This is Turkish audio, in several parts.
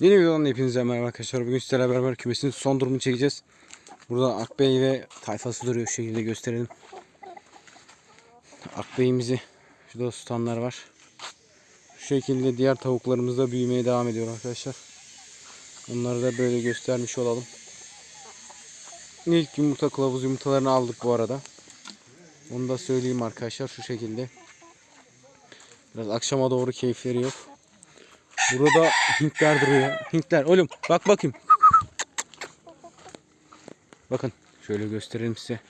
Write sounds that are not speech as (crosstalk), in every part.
Yeni videodan hepinize merhaba arkadaşlar. Bugün sizlerle beraber kümesin son durumunu çekeceğiz. Burada Akbey ve tayfası duruyor. Şu şekilde gösterelim. Akbeyimizi şurada tutanlar var. Şu şekilde diğer tavuklarımız da büyümeye devam ediyor arkadaşlar. Onları da böyle göstermiş olalım. İlk yumurta kılavuz yumurtalarını aldık bu arada. Onu da söyleyeyim arkadaşlar şu şekilde. Biraz akşama doğru keyifleri yok. Burada Hintler duruyor. Hintler oğlum bak bakayım. Bakın şöyle göstereyim size.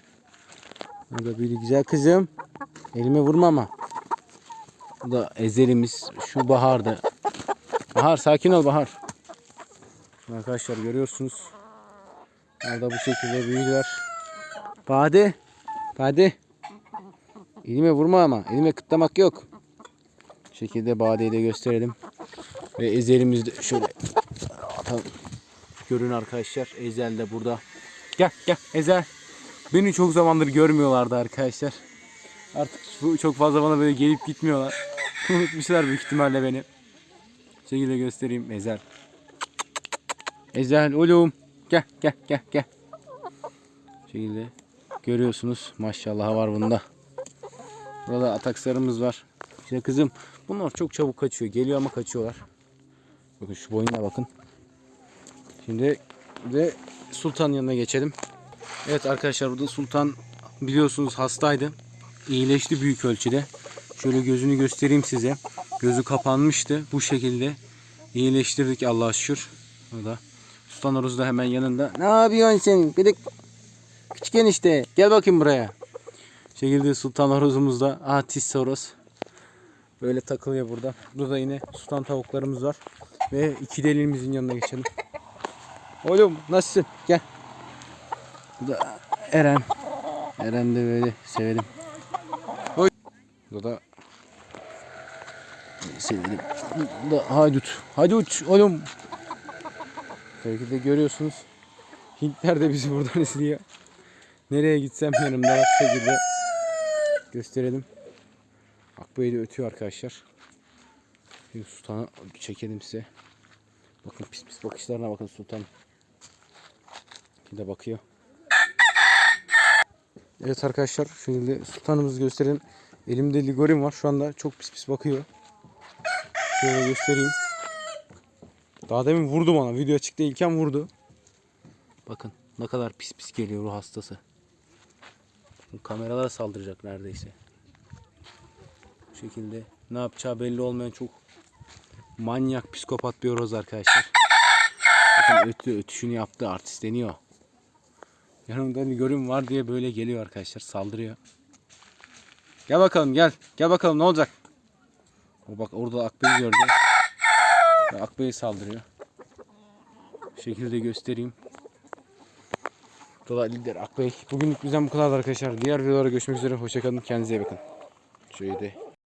Burada bir güzel kızım. Elime vurma ama. Bu da ezelimiz. Şu baharda. Bahar sakin ol Bahar. Arkadaşlar görüyorsunuz. Orada bu şekilde büyüdüler. Bade. Bade. Elime vurma ama. Elime kıtlamak yok. Şekilde Bade'yi de gösterelim. Ve ezelimizi de şöyle atalım. Görün arkadaşlar. Ezel de burada. Gel gel Ezel. Beni çok zamandır görmüyorlardı arkadaşlar. Artık çok fazla bana böyle gelip gitmiyorlar. (laughs) Unutmuşlar büyük ihtimalle beni. Şekilde göstereyim Ezel. Ezel oğlum. Gel gel gel gel. Şekilde görüyorsunuz. Maşallah var bunda. Burada atakslarımız var. İşte kızım bunlar çok çabuk kaçıyor. Geliyor ama kaçıyorlar. Bakın şu boyuna bakın. Şimdi de Sultan yanına geçelim. Evet arkadaşlar burada Sultan biliyorsunuz hastaydı. İyileşti büyük ölçüde. Şöyle gözünü göstereyim size. Gözü kapanmıştı. Bu şekilde iyileştirdik Allah'a şükür. Burada. Sultan Oruz da hemen yanında. Ne yapıyorsun sen? Bir de küçük enişte. Gel bakayım buraya. Bu şekilde Sultan Oruz'umuz da. Ah Tissoros. Böyle takılıyor burada. Burada yine sultan tavuklarımız var. Ve iki delimizin yanına geçelim. Oğlum nasılsın? Gel. Bu da Eren. Eren de böyle sevelim. Oy. Bu da sevelim. Bu da haydut. Haydut oğlum. Belki de görüyorsunuz. Hintler de bizi buradan izliyor. Nereye gitsem yanımda bu şekilde gösterelim. Akbayı da ötüyor arkadaşlar. Şimdi sultanı çekelim size. Bakın pis pis bakışlarına bakın sultan. Bir de bakıyor. Evet arkadaşlar şimdi sultanımızı gösterelim. Elimde ligorim var şu anda çok pis pis bakıyor. Şöyle göstereyim. Daha demin vurdu bana. Video açık değilken vurdu. Bakın ne kadar pis pis geliyor ruh hastası. Kameralara saldıracak neredeyse. Şekilde ne yapacağı belli olmayan çok manyak psikopat bir horoz arkadaşlar. Bakın ötü, ötüşünü yaptı artistleniyor. Yanımda bir görüm var diye böyle geliyor arkadaşlar saldırıyor. Gel bakalım gel. Gel bakalım ne olacak. O bak orada Akbey'i gördü. Ve Akbey'e saldırıyor. Bu şekilde göstereyim. Dola lider Akbey. Bugünlük bizden bu kadar arkadaşlar. Diğer videolara görüşmek üzere. Hoşçakalın. Kendinize iyi bakın. Şöyle de